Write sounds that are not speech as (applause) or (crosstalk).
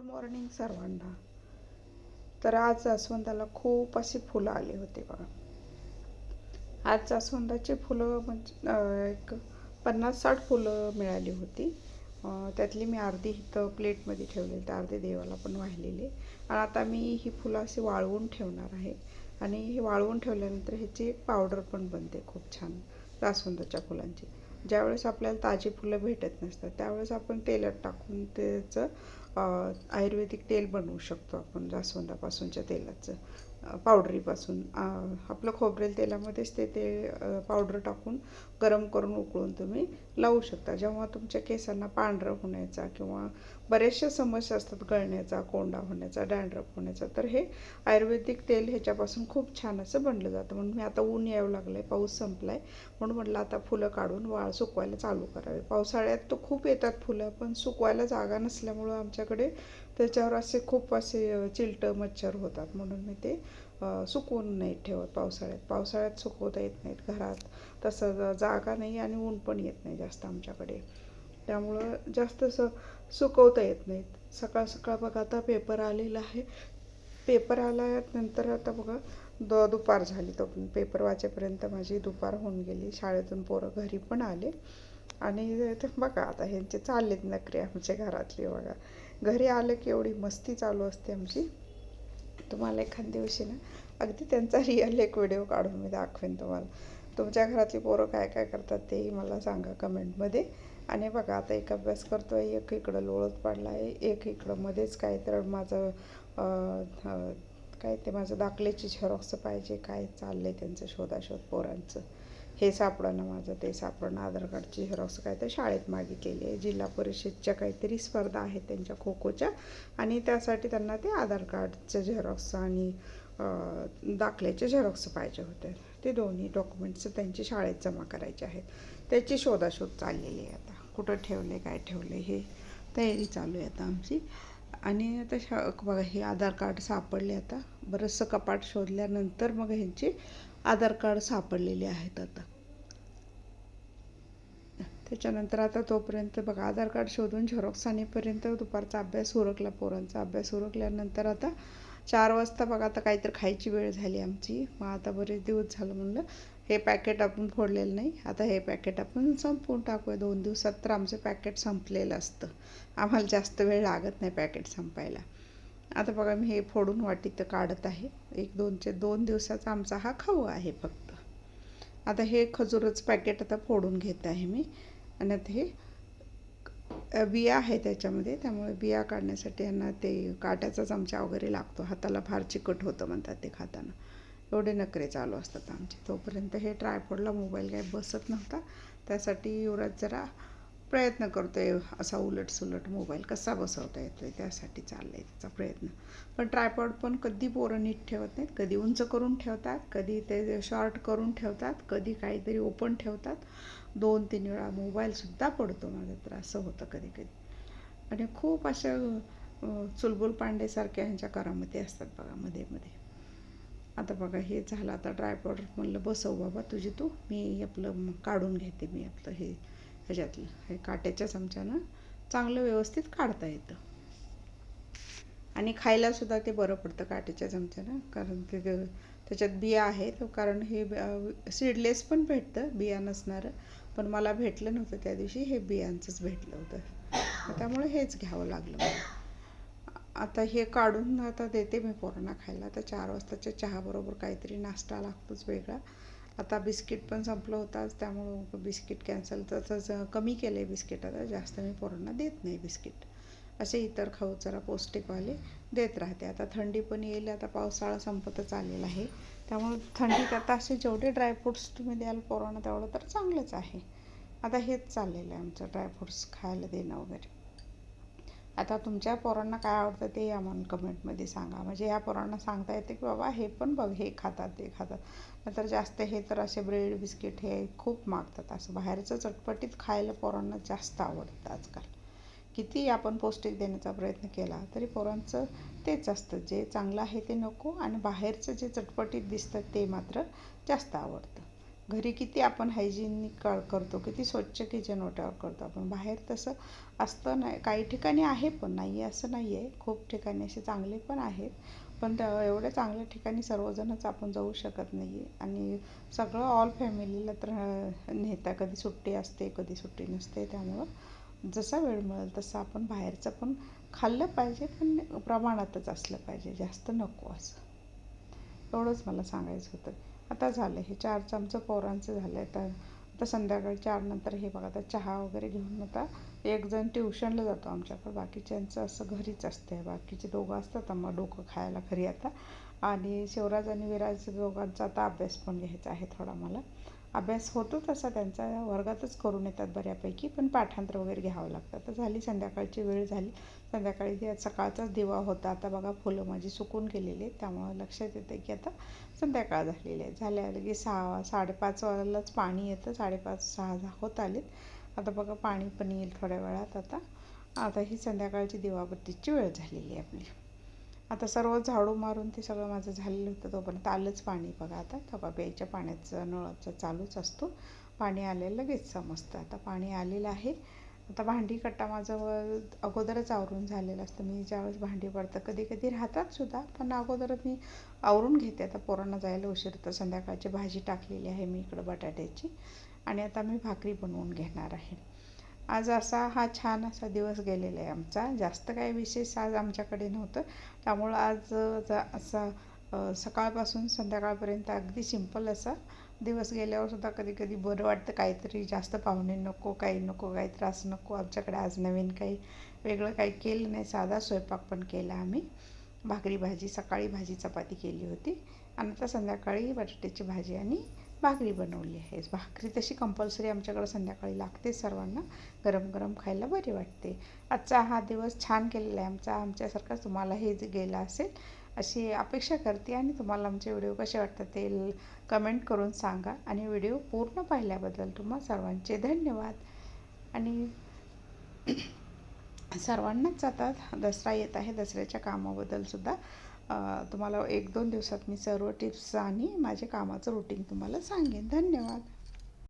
Good morning सर्वांना. तर आज जास्वंदाला खूप असे फुलं आले होते बघा. आज जास्वंदाची फुलं म्हणजे एक पन्नास साठ फुलं मिळाली होती. त्यातली मी अर्धी इथं प्लेटमध्ये ठेवलेली तर अर्धे देवाला पण वाहिलेली. आणि आता मी ही फुलं अशी वाळवून ठेवणार आहे. आणि ही वाळवून ठेवल्यानंतर ह्याची पावडर पण बनते खूप छान जास्वंदाच्या फुलांची. ज्यावेळेस आपल्याला ताजी फुलं भेटत नसतात त्यावेळेस आपण तेलात टाकून त्याचं आयुर्वेदिक तेल बनवू शकतो आपण जास्वंदापासूनच्या तेलाचं. पावडरीपासून. आपलं खोबरेल तेलामध्येच ते ते पावडर टाकून गरम करून उकळून तुम्ही लावू शकता. जेव्हा तुमच्या केसांना पांढरं होण्याचा किंवा बऱ्याचशा समस्या असतात गळण्याचा कोंडा होण्याचा डॅन्ड्रफ होण्याचा तर हे आयुर्वेदिक तेल ह्याच्यापासून खूप छान असं बनलं जातं. म्हणून मी आता ऊन यावं लागलं आहे पाऊस संपला आहे म्हणून म्हटलं आता फुलं काढून वाळ सुकवायला चालू करावे. पावसाळ्यात तर खूप येतात फुलं पण सुकवायला जागा नसल्यामुळं आमच्याकडे त्याच्यावर असे खूप असे चिलटं मच्छर होतात म्हणून मी ते सुकवून नाही ठेवत पावसाळ्यात. पावसाळ्यात सुकवता येत नाहीत घरात. तसं जागा नाही आणि ऊन पण येत नाही जास्त आमच्याकडे. त्यामुळं जास्त असं सुकवता येत नाहीत. सकाळ सकाळ बघा आता पेपर आलेला आहे. पेपर आल्यानंतर आता बघा द दुपार झाली तो पण. पेपर वाचेपर्यंत माझी दुपार होऊन गेली. शाळेतून पोरं घरी पण आले. आणि ते बघा आता ह्यांचे चाललेत नखरे आमच्या घरातले बघा. घरी आलं की एवढी मस्ती चालू असते आमची. तुम्हाला एखाद दिवशी ना अगदी त्यांचा रिअल एक व्हिडिओ काढून मी दाखवेन तुम्हाला. तुमच्या घरातली पोरं काय काय करतात तेही मला सांगा कमेंटमध्ये आणि बघा आता एक अभ्यास करतो आहे एक इकडं लोळत पडला आहे एक इकडं मध्येच काय तर माझं काय ते माझं दाखल्याची झेरॉक्स पाहिजे काय चाललं आहे त्यांचं शोधाशोध पोरांचं. हे सापडणं माझं ते सापडणं आधार कार्डची झेरॉक्स काय तर शाळेत मागितलेली आहे. जिल्हा परिषदच्या काहीतरी स्पर्धा आहेत त्यांच्या खो खोच्या आणि त्यासाठी त्यांना ते आधार कार्डचं झेरॉक्स आणि दाखल्याचे झेरॉक्स पाहिजे होते. ते दोन्ही डॉक्युमेंट्स त्यांची शाळेत जमा करायचे आहेत. त्याची शोधाशोध चाललेली आहे आता. कुठं ठेवले काय ठेवले हे तयारी चालू आहे आता आमची. आणि आता शा बघा हे आधार कार्ड सापडले आता. बरंचसं कपाट शोधल्यानंतर मग ह्यांचे आधार कार्ड सापडलेले आहेत आता. त्याच्यानंतर आता तोपर्यंत बघा आधार कार्ड शोधून झेरॉक्स आणेपर्यंत दुपारचा अभ्यास उरकला पोरांचा. अभ्यास उरकल्यानंतर आता चार वाजता बघा आता काहीतरी खायची वेळ झाली आमची. मग आता बरेच दिवस झालं म्हणलं हे पॅकेट आपण फोडलेलं नाही. आता हे पॅकेट आपण संपवून टाकूया. दोन दिवसात तर आमचं पॅकेट संपलेलं असतं. आम्हाला जास्त वेळ लागत नाही पॅकेट संपायला. आता बघा मी हे फोडून वाटीत काढत आहे. एक दोनचे दोन दिवसाचा आमचा हा खाऊ आहे फक्त. आता हे खजूरच पॅकेट आता फोडून घेत आहे मी. आणि ते बिया आहे त्याच्यामध्ये त्यामुळे बिया काढण्यासाठी यांना ते काट्याचा चमचा वगैरे लागतो. हाताला फार चिकट होतं म्हणतात ते खाताना. एवढे नखरे चालू असतात आमचे. तोपर्यंत हे ट्रायफोडला मोबाईल काय बसत नव्हता. त्यासाठी युवराज जरा प्रयत्न करतोय असा उलट सुलट मोबाईल कसा बसवता येतो आहे त्यासाठी चाललं आहे त्याचा प्रयत्न. पण ट्रायपॉड पण कधी पोरं नीट ठेवत नाहीत. कधी उंच करून ठेवतात कधी ते शॉर्ट करून ठेवतात कधी काहीतरी ओपन ठेवतात. दोन तीन वेळा मोबाईलसुद्धा पडतो माझा तर असं होतं कधी कधी आणि खूप अशा चुलबुल पांडेसारख्या ह्यांच्या करामध्ये असतात बघा मध्ये मध्ये आता बघा हे झालं आता ट्रायपॉड म्हणलं बसव बाबा तुझी तू. मी आपलं काढून घेते मी आपलं हे ह्याच्यातलं हे काट्याच्या चमच्यानं चांगलं व्यवस्थित काढता येतं. आणि खायला सुद्धा ते बरं पडतं काट्याच्या चमच्यानं कारण ते ते- त्याच्यात बिया आहेत कारण हे सीडलेस पण भेटतं बिया नसणारं. पण मला भेटलं नव्हतं त्या दिवशी हे बियांचंच भेटलं होतं. त्यामुळे हेच घ्यावं लागलं मला. आता हे काढून आता देते मी पोरांना खायला. आता चार वाजताच्या चहाबरोबर काहीतरी नाश्ता लागतोच वेगळा. आता बिस्किट पण संपलं होतं त्यामुळं बिस्किट कॅन्सल तर कमी केलं आहे बिस्किट आता जास्त मी पोरांना देत नाही बिस्किट. असे इतर खाऊ जरा पौष्टिकवाले देत राहते. आता थंडी पण येईल आता पावसाळा संपतच आलेला आहे. त्यामुळे थंडीत आता असे जेवढे ड्रायफ्रुट्स तुम्ही द्याल पोरांना तेवढं तर चांगलंच आहे. आता हेच चाललेलं आहे आमचं ड्रायफ्रुट्स खायला देणं वगैरे. आता तुमच्या पोरांना काय आवडतं ते या म्हणून कमेंटमध्ये सांगा. म्हणजे या पोरांना सांगता येते की बाबा हे पण बघ हे खातात ते खातात. नंतर जास्त हे तर असे ब्रेड बिस्किट हे खूप मागतात. असं बाहेरचं चटपटीत खायला पोरांना जास्त आवडतं आजकाल. किती आपण पौष्टिक देण्याचा प्रयत्न केला तरी पोरांचं तेच असतं. जे चांगलं आहे ते नको आणि बाहेरचं जे चटपटीत दिसतं ते मात्र जास्त आवडतं. घरी किती आपण हायजीनिक करतो किती स्वच्छ किचन ओट्यावर करतो आपण. बाहेर तसं असतं नाही काही ठिकाणी आहे पण नाही आहे असं नाही आहे खूप ठिकाणी असे चांगले पण आहेत. पण एवढ्या चांगल्या ठिकाणी सर्वजणच आपण जाऊ शकत नाही आहे आणि सगळं ऑल फॅमिलीला तर नेता कधी सुट्टी असते कधी सुट्टी नसते त्यामुळं जसा वेळ मिळेल तसं आपण बाहेरचं पण खाल्लं पाहिजे पण प्रमाणातच असलं पाहिजे. जास्त नको असं. एवढंच मला सांगायचं होतं. आता झालं हे चार चमचं पोरांचं झालं आहे तर आता संध्याकाळी चारनंतर हे बघा आता चहा वगैरे घेऊन आता एक जण ट्युशनला जातो आमच्याकडं. बाकीच्यांचं असं घरीच असते बाकीचे दोघं असतात मग डोकं खायला घरी आता. आणि शिवराज आणि विराज दोघांचा आता अभ्यास पण घ्यायचा आहे थोडा मला. अभ्यास होतो तसा त्यांचा वर्गातच करून येतात बऱ्यापैकी पण पाठांतर वगैरे घ्यावं लागतं. तर झाली संध्याकाळची वेळ झाली. संध्याकाळी सकाळचाच दिवा होता. आता बघा फुलं माझी सुकून गेलेली आहेत. त्यामुळं लक्षात येतं की आता संध्याकाळ झालेली आहे. झाल्या की सहा साडेपाच वाजलाच पाणी येतं. साडेपाच सहा होत आलेत. आता बघा पाणी पण येईल थोड्या वेळात आता. आता ही संध्याकाळची दिवाबत्तीची वेळ झालेली आहे आपली. आता सर्व झाडू मारून ते सगळं माझं झालेलं होतं तोपर्यंत आलंच पाणी. बघा आता थबा प्यायच्या पाण्याचं नळाचा चालूच असतो. पाणी आलेलं लगेच समजतं. आता पाणी आलेलं आहे. आता भांडी कट्टा माझं अगोदरच आवरून झालेलं असतं. मी ज्यावेळेस भांडी पडतं कधी कधी राहतात सुद्धा पण अगोदर मी आवरून घेते. आता पोरांना जायला उशीर तर संध्याकाळची भाजी टाकलेली आहे मी इकडं बटाट्याची. आणि आता मी भाकरी बनवून घेणार आहे. आज असा हा छान असा दिवस गेलेला आहे आमचा. जास्त काही विशेष आज आमच्याकडे नव्हतं. त्यामुळं आज असा सकाळपासून संध्याकाळपर्यंत अगदी सिंपल असा दिवस गेल्यावर सुद्धा कधी कधी बरं वाटतं. काहीतरी जास्त पाहुणे नको काही नको काही त्रास नको. आमच्याकडे आज नवीन काही वेगळं काही केलं नाही. साधा स्वयंपाक पण केला आम्ही. भाकरी भाजी सकाळी भाजी चपाती केली होती. आणि आता संध्याकाळी बटाट्याची भाजी आणि भाकरी बनवली आहे. भाकरी तशी कंपल्सरी आमच्याकडं संध्याकाळी लागते सर्वांना. गरम गरम खायला बरी वाटते. आजचा हा दिवस छान केलेला आहे. आमचा आमच्यासारखा तुम्हालाही गेला असेल अशी अपेक्षा करते आणि तुम्हाला आमचे व्हिडिओ कसे वाटतात ते कमेंट करून सांगा. आणि व्हिडिओ पूर्ण पाहिल्याबद्दल तुम्हा सर्वांचे धन्यवाद. आणि (clears throat) सर्वांनाच आता दसरा येत आहे. दसऱ्याच्या कामाबद्दलसुद्धा तुम्हाला एक दोन दिवसात मी सर्व टिप्स आणि माझे कामाचं रुटीन तुम्हाला सांगेन. धन्यवाद.